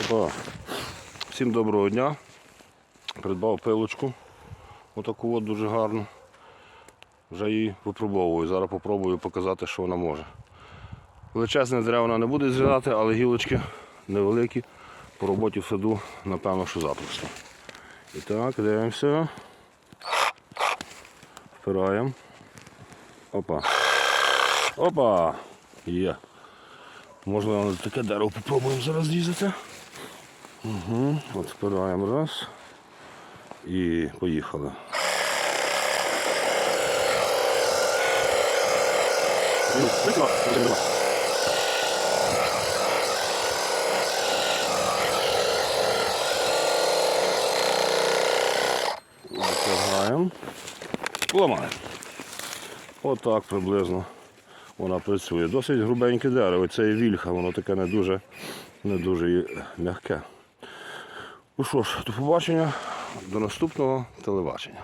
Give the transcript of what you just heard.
Опа. Всім доброго дня. Придбав пилочку. Отаку от дуже гарну. Вже її випробовую. Зараз попробую показати, що вона може. Величезне дерева вона не буде зрізати, але гілочки невеликі. По роботі в саду, напевно, що запросто. І так, дивимося. Впираємо. Опа. Опа! Є. Можна таке дерево попробуємо зараз різати. Угу. От впираємо раз. І поїхали. Затягаємо. Ламаємо. Отак приблизно вона працює. Досить грубеньке дерево. Це є вільха, воно таке не дуже, не дуже і м'яке. Ну що ж, до побачення, до наступного телебачення.